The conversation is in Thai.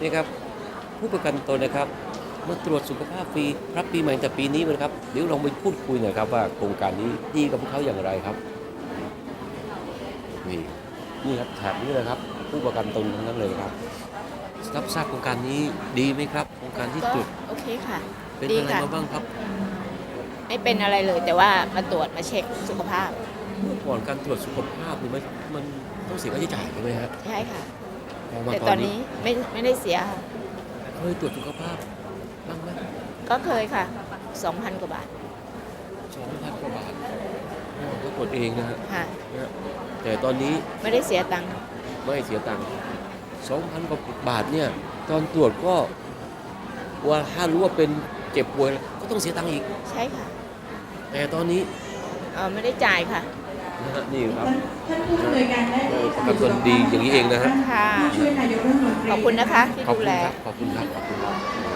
นี่ครับผู้ประกันตนนะครับมาตรวจสุขภาพฟรีรับปีใหม่แต่ปีนี้นะครับเดี๋ยวลองไปพูดคุยหน่อยครับว่าโครงการนี้ดีกับพวกเขาอย่างไรครับนี่นี่ครับแถบนี้เลยครับผู้ประกันตนทั้งนั้นเลยครับรับทราบโครงการนี้ดีไหมครับ โครงการที่ก็จุดโอเคค่ะเป็นดีอะไรค่ะมาบ้างครับ ไม่เป็นอะไรเลยแต่ว่ามาตรวจมาเช็คสุขภาพเมื่อก่อนการตรวจสุขภาพนี่มันมันต้องเสียค่าใช้จ่ายใช่ไหมครับใช่ค่ะพอมา แต่ตตออนนนี้นี้ไม่ไม่ได้เสียค่ะเคยตรวจสุขภาพบ้างไหมก็เคยค่ะ2,000กว่าบาทสองพันกว่าบาทอ๋อก็ตรวจเองนะฮะค่ะนะฮะแต่ตอนนี้ไม่ได้เสียตังค์ไม่เสียตังค์สองพันกว่าบาทเนี่ย ตอนตรวจก็ว่าถ้ารู้ว่าเป็นเจ็บป่วยก็ต้องเสียตังค์อีก ใช่ค่ะ แต่ตอนนี้เออไม่ได้จ่ายค่ะนะฮะนี่ครับท่านผู้อำนวยการได้โอ้ประกันตนดีอย่างนี้เองนะฮะค่ะ ขอบคุณนะคะที่ดูแล ขอบคุณครับ ขอบคุณครับ